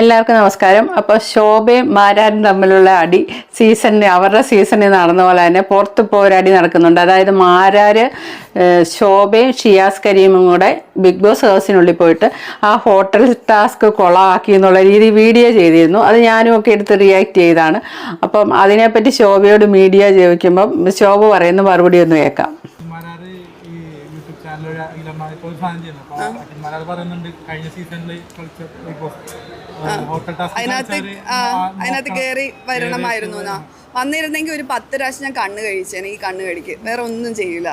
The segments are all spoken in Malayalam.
എല്ലാവർക്കും നമസ്കാരം. അപ്പോൾ ശോഭയും മാരാരും തമ്മിലുള്ള അടി സീസണിന് അവരുടെ സീസണിൽ നടന്ന പോലെ തന്നെ പുറത്ത് പോരടി നടക്കുന്നുണ്ട്. അതായത് മാരാര് ശോഭയും ഷിയാസ് കരീമും കൂടെ ബിഗ് ബോസ് ഹൗസിനുള്ളിൽ പോയിട്ട് ആ ഹോട്ടൽ ടാസ്ക് കൊളാക്കി എന്നുള്ള രീതി വീഡിയോ ചെയ്തിരുന്നു. അത് ഞാനും ഒക്കെ എടുത്ത് റിയാക്ട് ചെയ്താണ് അപ്പം അതിനെപ്പറ്റി ശോഭയോട് മീഡിയ ചോദിക്കുമ്പം ശോഭ പറയുന്ന മറുപടി ഒന്ന് കേൾക്കാം. യൂട്യൂബ് ചാനൽ അഖിലന്മാരെ പ്രോത്സാഹനം ചെയ്യുന്നു. അപ്പൊ അഖിൽമാരാർ പറയുന്നുണ്ട് കഴിഞ്ഞ സീസണിൽ കളിച്ച ബിഗ് ബോസ് അതിനകത്ത് അതിനകത്ത് കയറി വരണമായിരുന്നു എന്നാ. വന്നിരുന്നെങ്കിൽ ഒരു പത്ത് പ്രാവശ്യം ഞാൻ കണ്ണ് കഴിച്ചേനെ ഈ കണ്ണ് കഴിക്ക് വേറെ ഒന്നും ചെയ്യില്ല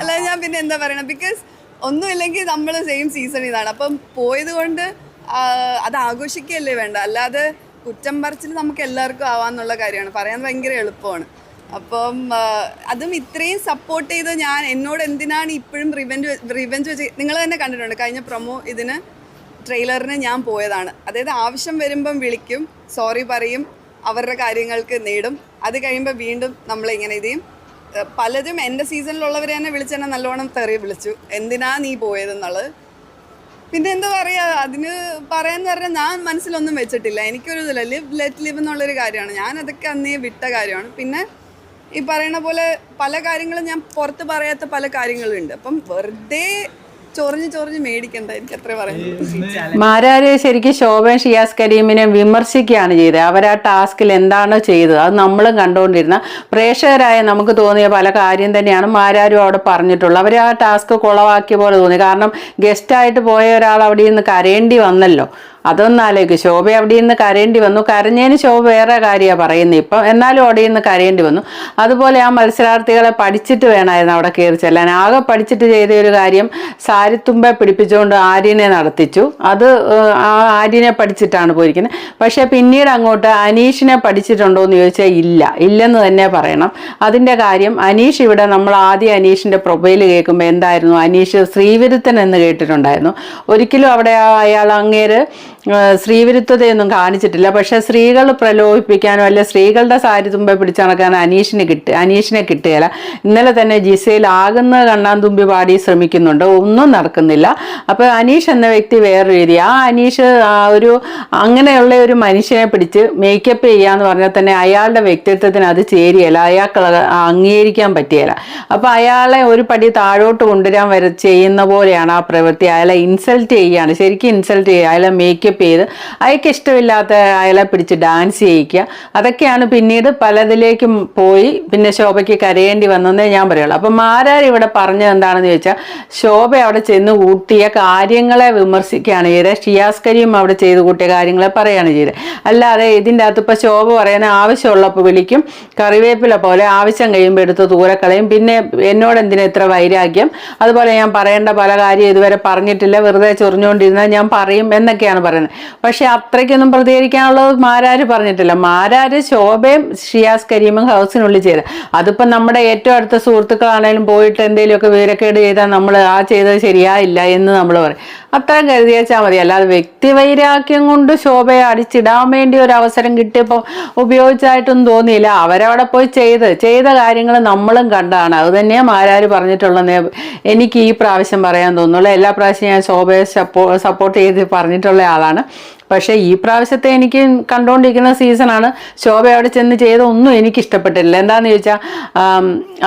അല്ല ഞാൻ പിന്നെ എന്താ പറയണ? ബിക്കോസ് ഒന്നുമില്ലെങ്കിൽ നമ്മൾ സെയിം സീസൺ ഇതാണ്. അപ്പം പോയത് കൊണ്ട് അത് ആഘോഷിക്കുകയല്ലേ വേണ്ട. അല്ലാതെ കുറ്റം പറച്ചിൽ നമുക്ക് എല്ലാവർക്കും ആവാന്നുള്ള കാര്യമാണ്. പറയാൻ ഭയങ്കര എളുപ്പമാണ്. അപ്പം അതും ഇത്രയും സപ്പോർട്ട് ചെയ്ത് ഞാൻ എന്നോട് എന്തിനാണ് ഇപ്പോഴും റിവെഞ്ച് റിവെഞ്ച് വെച്ച് നിങ്ങൾ തന്നെ കണ്ടിട്ടുണ്ട്. കഴിഞ്ഞ പ്രൊമോ ഇതിന് ട്രെയിലറിന് ഞാൻ പോയതാണ്. അതായത് ആവശ്യം വരുമ്പം വിളിക്കും സോറി പറയും അവരുടെ കാര്യങ്ങൾക്ക് നേടും. അത് കഴിയുമ്പോൾ വീണ്ടും നമ്മൾ ഇങ്ങനെ ചെയ്യും പലരും എന്റെ സീസണിലുള്ളവർ തന്നെ വിളിച്ചെന്നെ നല്ലോണം തെറി വിളിച്ചു. എന്തിനാ നീ പോയതെന്നുള്ളത്. പിന്നെ എന്താ പറയുക അതിന് പറയാന്ന് പറഞ്ഞാൽ ഞാൻ മനസ്സിലൊന്നും വെച്ചിട്ടില്ല. എനിക്കൊരു ഇതില്ല. ലിവ് ലെറ്റ് ലിവ് എന്നുള്ളൊരു കാര്യമാണ്. ഞാൻ അതൊക്കെ അന്നേ വിട്ട കാര്യമാണ്. പിന്നെ ഈ പറയണ പോലെ പല കാര്യങ്ങളും ഞാൻ പുറത്ത് പറയാത്ത പല കാര്യങ്ങളുണ്ട്. അപ്പം വെറുതെ ചൊറിഞ്ഞ് ചൊറിഞ്ഞ് മേടിക്കണ്ട എനിക്ക് അത്രേ പറയുന്നത് മാരാര് ശരിക്കും ശോഭൻ ഷിയാസ് കരീമിനെ വിമർശിക്കുകയാണ് ചെയ്തത്. അവർ ആ ടാസ്കിൽ എന്താണോ ചെയ്തത്. അത് നമ്മളും കണ്ടുകൊണ്ടിരുന്ന പ്രേക്ഷകരായ നമുക്ക് തോന്നിയ പല കാര്യം തന്നെയാണ് മാരാരും അവിടെ പറഞ്ഞിട്ടുള്ളത്. അവർ ആ ടാസ്ക് കുളവാക്കിയ പോലെ തോന്നി. കാരണം ഗസ്റ്റായിട്ട് പോയ ഒരാൾ അവിടെ നിന്ന് കരയേണ്ടി വന്നല്ലോ. അതൊന്നാലേക്ക് ശോഭ അവിടെ നിന്ന് കരയേണ്ടി വന്നു. കരഞ്ഞതിന് ശോഭ വേറെ കാര്യമാണ് പറയുന്നത് ഇപ്പം എന്നാലും അവിടെ നിന്ന് കരയേണ്ടി വന്നു. അതുപോലെ ആ മത്സരാർത്ഥികളെ പഠിച്ചിട്ട് വേണമായിരുന്നു അവിടെ കയറി ചെല്ലാൻ. ആകെ പഠിച്ചിട്ട് ചെയ്ത ഒരു കാര്യം സാരിത്തുമ്പെ പിടിപ്പിച്ചുകൊണ്ട് ആര്യനെ നടത്തിച്ചു. അത് ആ ആര്യനെ പഠിച്ചിട്ടാണ് പോയിരിക്കുന്നത്. പക്ഷേ പിന്നീട് അങ്ങോട്ട് അനീഷിനെ പഠിച്ചിട്ടുണ്ടോ എന്ന് ചോദിച്ചാൽ ഇല്ല. ഇല്ലെന്ന് തന്നെ പറയണം. അതിന്റെ കാര്യം അനീഷ് ഇവിടെ നമ്മൾ ആദ്യം അനീഷിന്റെ പ്രൊഫൈൽ കേൾക്കുമ്പോൾ എന്തായിരുന്നു? അനീഷ് ശ്രീവിരുത്തൻ എന്ന് കേട്ടിട്ടുണ്ടായിരുന്നു. ഒരിക്കലും അവിടെ അയാൾ അങ്ങേര് ഏഹ്, ശ്രീവിരുദ്ധതയൊന്നും കാണിച്ചിട്ടില്ല. പക്ഷെ സ്ത്രീകൾ പ്രലോഭിപ്പിക്കാനോ അല്ലെ സ്ത്രീകളുടെ സാരി തുമ്പെ പിടിച്ച് നടക്കാൻ അനീഷിന് കിട്ടി അനീഷിനെ കിട്ടുകയില്ല. ഇന്നലെ തന്നെ ജിസയിൽ ആകുന്ന കണ്ണാൻ തുമ്പി പാടി ശ്രമിക്കുന്നുണ്ട്. ഒന്നും നടക്കുന്നില്ല. അപ്പോൾ അനീഷ് എന്ന വ്യക്തി വേറൊരു രീതി. ആ അനീഷ് ആ ഒരു അങ്ങനെയുള്ള ഒരു മനുഷ്യനെ പിടിച്ച് മേക്കപ്പ് ചെയ്യാന്ന് പറഞ്ഞാൽ തന്നെ അയാളുടെ വ്യക്തിത്വത്തിന് അത് ചേരിയല്ല അയാൾക്ക് അംഗീകരിക്കാൻ പറ്റിയല്ല അപ്പോൾ അയാളെ ഒരു പടി താഴോട്ട് കൊണ്ടുവരാൻ വരെ ചെയ്യുന്ന പോലെയാണ് ആ പ്രവൃത്തി. അയാളെ ഇൻസൾട്ട് ചെയ്യുകയാണ്. ശരിക്കും ഇൻസൾട്ട് ചെയ്യുക. അയാളെ മേക്കപ്പ് ചെയ്ത്. അയാൾക്ക് ഇഷ്ടമില്ലാത്ത അയാളെ പിടിച്ച് ഡാൻസ് ചെയ്യിക്കുക. അതൊക്കെയാണ് പിന്നീട് പലതിലേക്കും പോയി പിന്നെ ശോഭയ്ക്ക് കരയേണ്ടി വന്നതെന്നേ ഞാൻ പറയുള്ളൂ. അപ്പം ആരാർ ഇവിടെ പറഞ്ഞത് എന്താണെന്ന് ചോദിച്ചാൽ ശോഭ അവിടെ ചെന്ന് കൂട്ടിയ കാര്യങ്ങളെ വിമർശിക്കുകയാണ്. ചെയ്തത് ഷിയാസ് കരീം അവിടെ ചെയ്ത് കൂട്ടിയ കാര്യങ്ങളെ പറയുകയാണ് ചെയ്തത്. അല്ലാതെ ഇതിന്റെ അകത്ത് ഇപ്പോൾ ശോഭ പറയുന്ന ആവശ്യമുള്ളപ്പോൾ വിളിക്കും. കറിവേപ്പില പോലെ ആവശ്യം കഴിയുമ്പോൾ എടുത്ത് ദൂരക്കളയും പിന്നെ എന്നോട് എന്തിനാ ഇത്ര വൈരാഗ്യം? അതുപോലെ ഞാൻ പറയേണ്ട പല കാര്യം ഇതുവരെ പറഞ്ഞിട്ടില്ല. വെറുതെ ചൊറിഞ്ഞുകൊണ്ടിരുന്നാൽ ഞാൻ പറയും എന്നൊക്കെയാണ് പറയുന്നത്. പക്ഷെ അത്രയ്ക്കൊന്നും പ്രതികരിക്കാനുള്ളത് മാരാര് പറഞ്ഞിട്ടില്ല. മാരാര് ശോഭയും ഷിയാസ് കരീമും ഹൗസിനുള്ളിൽ ചെയ്ത് അതിപ്പോൾ നമ്മുടെ ഏറ്റവും അടുത്ത സുഹൃത്തുക്കളാണേലും പോയിട്ട് എന്തെങ്കിലുമൊക്കെ വിവരക്കേട് ചെയ്താൽ നമ്മൾ ആ ചെയ്തത് ശരിയായില്ല എന്ന് നമ്മൾ പറയും. അത്രയും കരുതി വെച്ചാൽ മതി. അല്ലാതെ വ്യക്തിവൈരാഗ്യം കൊണ്ട് ശോഭയെ അടിച്ചിടാൻ വേണ്ടി ഒരു അവസരം കിട്ടിയപ്പോൾ ഉപയോഗിച്ചായിട്ടൊന്നും തോന്നിയില്ല. അവരവിടെ പോയി ചെയ്ത് ചെയ്ത കാര്യങ്ങൾ നമ്മളും കണ്ടാണ്. അത് തന്നെയാണ് മാരാര് പറഞ്ഞിട്ടുള്ളതെന്ന് എനിക്ക് ഈ പ്രാവശ്യം പറയാൻ തോന്നുള്ളൂ എല്ലാ പ്രാവശ്യം ഞാൻ ശോഭയെ സപ്പോ സപ്പോർട്ട് ചെയ്ത് പറഞ്ഞിട്ടുള്ള ആളാണ്. ആണ് പക്ഷേ ഈ പ്രാവശ്യത്തെ എനിക്ക് കണ്ടുകൊണ്ടിരിക്കുന്ന സീസണാണ് ശോഭ അവിടെ ചെന്ന് ചെയ്ത ഒന്നും എനിക്ക് ഇഷ്ടപ്പെട്ടില്ല. എന്താന്ന് ചോദിച്ചാൽ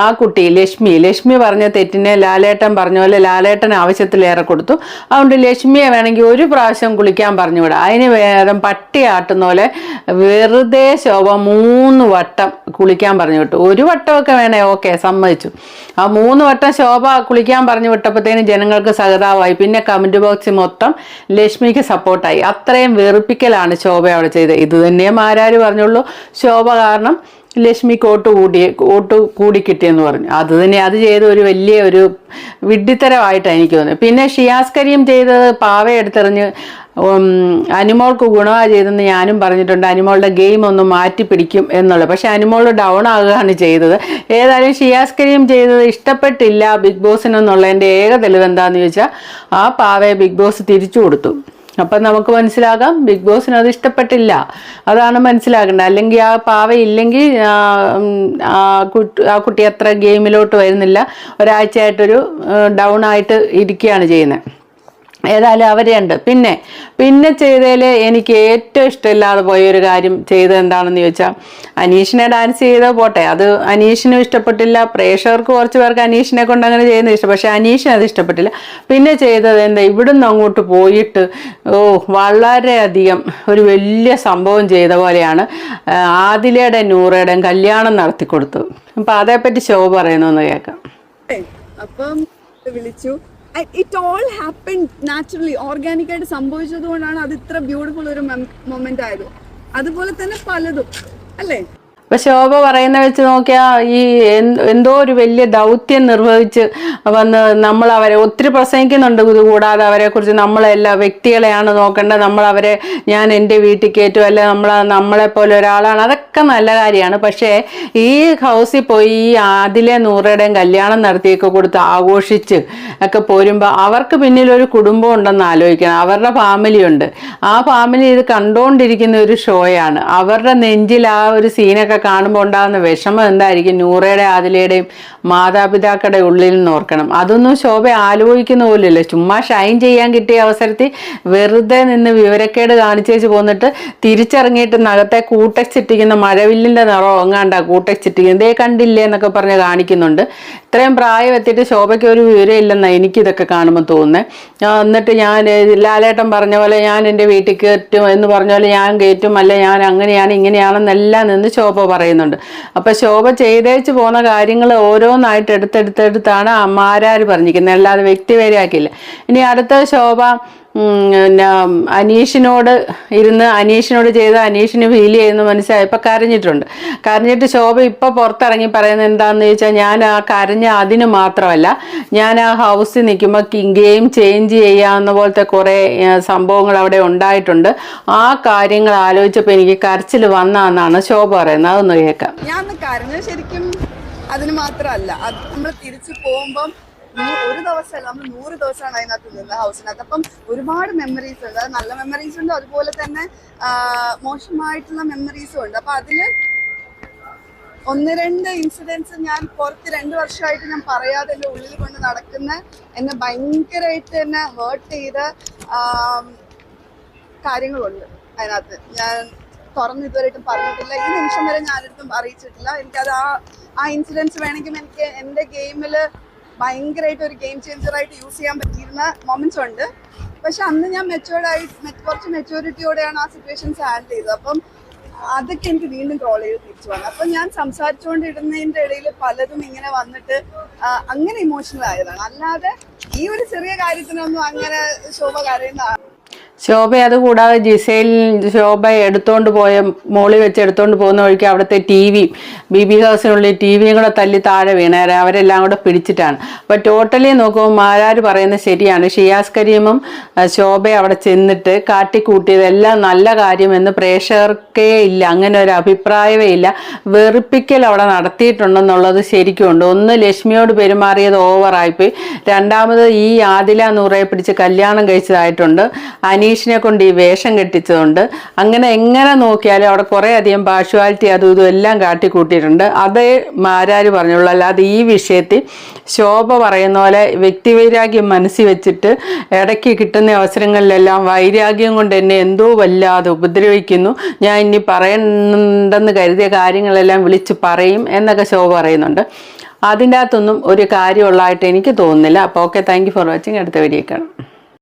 ആ കുട്ടി ലക്ഷ്മി ലക്ഷ്മി പറഞ്ഞ തെറ്റിനെ ലാലേട്ടൻ പറഞ്ഞ പോലെ ലാലേട്ടൻ ആവശ്യത്തിലേറെ കൊടുത്തു. അതുകൊണ്ട് ലക്ഷ്മിയെ വേണമെങ്കിൽ ഒരു പ്രാവശ്യം കുളിക്കാൻ പറഞ്ഞുവിടാം. അതിന് വേറെ പട്ടി ആട്ടുന്ന പോലെ വെറുതെ ശോഭ മൂന്ന് വട്ടം കുളിക്കാൻ പറഞ്ഞു വിട്ടു. ഒരു വട്ടമൊക്കെ വേണേ ഓക്കെ സമ്മതിച്ചു. ആ മൂന്ന് വട്ടം ശോഭ കുളിക്കാൻ പറഞ്ഞു വിട്ടപ്പോഴത്തേനും ജനങ്ങൾക്ക് സഹതാവായി പിന്നെ കമന്റ് ബോക്സ് മൊത്തം ലക്ഷ്മിക്ക് സപ്പോർട്ടായി അത്രയും വെറുപ്പിക്കലാണ് ശോഭ അവിടെ ചെയ്തത്. ഇത് തന്നെ ആരാര് പറഞ്ഞുള്ളൂ? ശോഭ കാരണം ലക്ഷ്മിക്ക് ഓട്ട് കൂടി ഓട്ട് കൂടി കിട്ടിയെന്ന് പറഞ്ഞു. അത് തന്നെ അത് ചെയ്ത ഒരു വലിയ ഒരു വിഡ്ഢിത്തരമായിട്ടാണ് എനിക്ക് തോന്നുന്നത് പിന്നെ ഷിയാസ് കരീം ചെയ്തത് പാവ എടുത്തെറിഞ്ഞ് അനുമോൾക്ക് ഗുണമാണ് ചെയ്തെന്ന് ഞാനും പറഞ്ഞിട്ടുണ്ട്. അനിമോളുടെ ഗെയിം ഒന്ന് മാറ്റി പിടിക്കും എന്നുള്ളത്. പക്ഷെ അനിമോൾ ഡൗൺ ആകുകയാണ് ചെയ്തത്. ഏതായാലും ഷിയാസ് കരീം ചെയ്തത് ഇഷ്ടപ്പെട്ടില്ല ബിഗ് ബോസിനെന്നുള്ളതിന്റെ ഏക തെളിവ് എന്താണെന്ന് ചോദിച്ചാൽ ആ പാവയെ ബിഗ് ബോസ് തിരിച്ചു കൊടുത്തു. അപ്പം നമുക്ക് മനസ്സിലാകാം ബിഗ് ബോസിന് അത് ഇഷ്ടപ്പെട്ടില്ല. അതാണ് മനസ്സിലാക്കേണ്ടത് അല്ലെങ്കിൽ ആ പാവ ഇല്ലെങ്കിൽ ആ കുട്ടി അത്ര ഗെയിമിലോട്ട് വരുന്നില്ല. ഒരാഴ്ചയായിട്ടൊരു ഡൗൺ ആയിട്ട് ഇരിക്കുകയാണ് ചെയ്യുന്നത്. ഏതായാലും അവരെയുണ്ട് പിന്നെ പിന്നെ ചെയ്തതിൽ എനിക്ക് ഏറ്റവും ഇഷ്ടമില്ലാതെ പോയൊരു കാര്യം ചെയ്തത് എന്താണെന്ന് ചോദിച്ചാൽ അനീഷിനെ ഡാൻസ് ചെയ്ത പോട്ടെ. അത് അനീഷിനും ഇഷ്ടപ്പെട്ടില്ല. പ്രേക്ഷകർക്ക് കുറച്ച് പേർക്ക് അനീഷിനെ കൊണ്ട് അങ്ങനെ ചെയ്യുന്നത് ഇഷ്ടം. പക്ഷെ അനീഷിന് അത് ഇഷ്ടപ്പെട്ടില്ല. പിന്നെ ചെയ്തത് എന്താ ഇവിടുന്ന് അങ്ങോട്ട് പോയിട്ട് ഓ വളരെയധികം ഒരു വലിയ സംഭവം ചെയ്ത പോലെയാണ് ആദിലയുടെ നൂറയുടെയും കല്യാണം നടത്തി കൊടുത്തു അപ്പം അതേപ്പറ്റി ഷോ പറയുന്നതെന്ന് കേൾക്കാം. അപ്പം വിളിച്ചു. ഇറ്റ് ഓൾ ഹാപ്പൻ നാച്ചുറലി ഓർഗാനിക്കായിട്ട് സംഭവിച്ചത് കൊണ്ടാണ് അത് ഇത്ര ബ്യൂട്ടിഫുൾ ഒരു മൊമെന്റ് ആയത്. അതുപോലെ തന്നെ പലതും അല്ലേ? ഇപ്പൊ ശോഭ പറയുന്ന വെച്ച് നോക്കിയാൽ ഈ എന്തോ ഒരു വലിയ ദൗത്യം നിർവഹിച്ച് വന്ന് നമ്മൾ അവരെ ഒത്തിരി പ്രസംഗിക്കുന്നുണ്ട് ഇത് കൂടാതെ അവരെ കുറിച്ച് നമ്മളെല്ലാ വ്യക്തികളെയാണ് നോക്കേണ്ടത്. നമ്മൾ അവരെ ഞാൻ എന്റെ വീട്ടിൽ കയറ്റും അല്ലെ നമ്മൾ നമ്മളെ പോലെ ഒരാളാണ്. അതൊക്കെ നല്ല കാര്യമാണ്. പക്ഷേ ഈ ഹൗസിൽ പോയി ഈ ആദിലെ നൂറയുടെയും കല്യാണം നടത്തിയൊക്കെ കൊടുത്ത് ആഘോഷിച്ച് ഒക്കെ പോരുമ്പോൾ അവർക്ക് പിന്നിൽ ഒരു കുടുംബം ഉണ്ടെന്ന് ആലോചിക്കണം. അവരുടെ ഫാമിലി ഉണ്ട്. ആ ഫാമിലി ഇത് കണ്ടുകൊണ്ടിരിക്കുന്ന ഒരു ഷോയാണ് അവരുടെ നെഞ്ചിൽ ആ ഒരു സീനൊക്കെ കാണുമ്പോൾ ഉണ്ടാകുന്ന വിഷമം എന്തായിരിക്കും? നൂറയുടെ ആദിലയുടെയും മാതാപിതാക്കളുടെ ഉള്ളിൽ നിന്ന് ഓർക്കണം. അതൊന്നും ശോഭ ആലോചിക്കുന്ന പോലില്ല ചുമ്മാ ഷൈൻ ചെയ്യാൻ കിട്ടിയ അവസരത്തിൽ വെറുതെ നിന്ന് വിവരക്കേട് കാണിച്ചേച്ച് പോന്നിട്ട് തിരിച്ചിറങ്ങിയിട്ട് നഖത്തെ കൂട്ടച്ചിട്ടിക്കുന്ന മഴവില്ലിന്റെ നിറം എങ്ങാണ്ടാ കൂട്ടച്ചിട്ടിക്കുന്നത് ഇതേ കണ്ടില്ലേ എന്നൊക്കെ പറഞ്ഞ് കാണിക്കുന്നുണ്ട്. ഇത്രയും പ്രായം എത്തിയിട്ട് ശോഭയ്ക്ക് ഒരു വിവരം ഇല്ലെന്നാണ് എനിക്കിതൊക്കെ കാണുമ്പോൾ തോന്നുന്നത് എന്നിട്ട് ഞാൻ ലാലേട്ടൻ പറഞ്ഞ പോലെ ഞാൻ എന്റെ വീട്ടിൽ കയറ്റും എന്ന് പറഞ്ഞ പോലെ ഞാൻ കയറ്റും. അല്ല ഞാൻ അങ്ങനെയാണ് ഇങ്ങനെയാണെന്നെല്ലാം നിന്ന് ശോഭ പറയുന്നുണ്ട്. അപ്പം ശോഭ ചെയ്തേച്ച് പോകുന്ന കാര്യങ്ങൾ ഓരോന്നായിട്ട് എടുത്തെടുത്തെടുത്താണ് അമ്മാരാർ പറഞ്ഞിരിക്കുന്നത്. അല്ലാതെ വ്യക്തിപരമാക്കിയില്ല ഇനി അടുത്ത ശോഭ പിന്നെ അനീഷിനോട് ഇരുന്ന് അനീഷിനോട് ചെയ്ത് അനീഷിന് ഫീൽ ചെയ്യുന്ന മനസ്സിലായപ്പോൾ കരഞ്ഞിട്ടുണ്ട്. കരഞ്ഞിട്ട് ശോഭ ഇപ്പോൾ പുറത്തിറങ്ങി പറയുന്നത് എന്താണെന്ന് ചോദിച്ചാൽ ഞാൻ ആ കരഞ്ഞ അതിന് മാത്രമല്ല ഞാൻ ആ ഹൗസിൽ നിൽക്കുമ്പോൾ ഗെയിം ചേഞ്ച് ചെയ്യാവുന്ന പോലത്തെ കുറേ സംഭവങ്ങൾ അവിടെ ഉണ്ടായിട്ടുണ്ട്. ആ കാര്യങ്ങൾ ആലോചിച്ചപ്പോൾ എനിക്ക് കരച്ചിൽ വന്നാന്നാണ് ശോഭ പറയുന്നത്. അതൊന്ന് കേൾക്കാം. ഞാൻ കരഞ്ഞ ശരിക്കും അതിന് മാത്രമല്ല. നമ്മൾ തിരിച്ചു പോകുമ്പം നൂ- ഒരു ദിവസമല്ല നമ്മൾ നൂറ് ദിവസമാണ് അതിനകത്ത് നിന്ന് ഹൗസിനകത്ത്. അപ്പം ഒരുപാട് മെമ്മറീസ് ഉണ്ട്. നല്ല മെമ്മറീസ് ഉണ്ട്. അതുപോലെ തന്നെ മോശമായിട്ടുള്ള മെമ്മറീസും ഉണ്ട്. അപ്പൊ അതിൽ ഒന്ന് രണ്ട് ഇൻസിഡൻസ് ഞാൻ പുറത്ത് രണ്ട് വർഷമായിട്ട് ഞാൻ പറയാതെ എന്റെ ഉള്ളിൽ കൊണ്ട് നടക്കുന്ന എന്നെ ഭയങ്കരമായിട്ട് എന്നെ ഹേർട്ട് ചെയ്ത കാര്യങ്ങളുണ്ട് അതിനകത്ത്. ഞാൻ തുറന്ന് ഇതുവരെയായിട്ടും പറഞ്ഞിട്ടില്ല. ഈ നിമിഷം വരെ ഞാനൊരിടത്തും അറിയിച്ചിട്ടില്ല. എനിക്കത് ആ ആ ഇൻസിഡൻസ് വേണമെങ്കിൽ എനിക്ക് എന്റെ ഗെയിമിൽ ഭയങ്കരമായിട്ട് ഒരു ഗെയിം ചേഞ്ചറായിട്ട് യൂസ് ചെയ്യാൻ പറ്റിയിരുന്ന മൊമെന്റ്സ് ഉണ്ട്. പക്ഷെ അന്ന് ഞാൻ മെച്ചുവേർഡായി കുറച്ച് മെച്ചൂരിറ്റിയോടെയാണ് ആ സിറ്റുവേഷൻസ് ഹാൻഡിൽ ചെയ്തത്. അപ്പം അതൊക്കെ എനിക്ക് വീണ്ടും ട്രോൾ ചെയ്ത് തിരിച്ചു വന്നു. അപ്പം ഞാൻ സംസാരിച്ചുകൊണ്ടിരുന്നതിന്റെ ഇടയിൽ പലതും ഇങ്ങനെ വന്നിട്ട് അങ്ങനെ ഇമോഷണൽ ആയതാണ്. അല്ലാതെ ഈ ഒരു ചെറിയ കാര്യത്തിനൊന്നും അങ്ങനെ ശോഭ കരയുന്ന ശോഭ അതുകൂടാതെ ജിസൈൽ ശോഭ എടുത്തോണ്ട് പോയ മോളി വെച്ച് എടുത്തോണ്ട് പോകുന്ന വഴിക്ക് അവിടുത്തെ ടി വി ബി ബി ഹൗസിനുള്ളിൽ ടി വിയും കൂടെ തല്ലി താഴെ വീണേരെ അവരെല്ലാം കൂടെ പിടിച്ചിട്ടാണ്. അപ്പോൾ ടോട്ടലി നോക്കുമ്പോൾ മാരാർ പറയുന്നത് ശരിയാണ്. ഷിയാസ് കരീമും ശോഭ അവിടെ ചെന്നിട്ട് കാട്ടിക്കൂട്ടിയതെല്ലാം നല്ല കാര്യമെന്ന് പ്രേക്ഷകർക്കേ ഇല്ല. അങ്ങനെ ഒരു അഭിപ്രായമേ ഇല്ല. വെറുപ്പിക്കൽ അവിടെ നടത്തിയിട്ടുണ്ടെന്നുള്ളത് ശരിക്കും ഉണ്ട്. ഒന്ന് ലക്ഷ്മിയോട് പെരുമാറിയത് ഓവറായിപ്പോയി രണ്ടാമത് ഈ ആദില നൂറയെ പിടിച്ച് കല്യാണം കഴിച്ചതായിട്ടുണ്ട്. അനീഷിനെ കൊണ്ട് ഈ വേഷം കെട്ടിച്ചതുകൊണ്ട് അങ്ങനെ എങ്ങനെ നോക്കിയാലും അവിടെ കുറേ അധികം പാഷ്വാലിറ്റി അതും ഇതും എല്ലാം കാട്ടിക്കൂട്ടിയിട്ടുണ്ട്. അതേ മാരാര് പറഞ്ഞുള്ളൂ അല്ലാതെ ഈ വിഷയത്തിൽ ശോഭ പറയുന്ന പോലെ വ്യക്തിവൈരാഗ്യം മനസ്സിൽ വെച്ചിട്ട് ഇടയ്ക്ക് കിട്ടുന്ന അവസരങ്ങളിലെല്ലാം വൈരാഗ്യം കൊണ്ട് എന്നെ എന്തോ വല്ലാതെ ഉപദ്രവിക്കുന്നു. ഞാൻ ഇനി പറയണ്ടെന്ന് കരുതിയ കാര്യങ്ങളെല്ലാം വിളിച്ച് പറയും എന്നൊക്കെ ശോഭ പറയുന്നുണ്ട്. അതിന്റെ അകത്തൊന്നും ഒരു കാര്യമുള്ളതായിട്ട് എനിക്ക് തോന്നുന്നില്ല. അപ്പോൾ okay thank you for watching അടുത്ത വീഡിയോ കാണാം.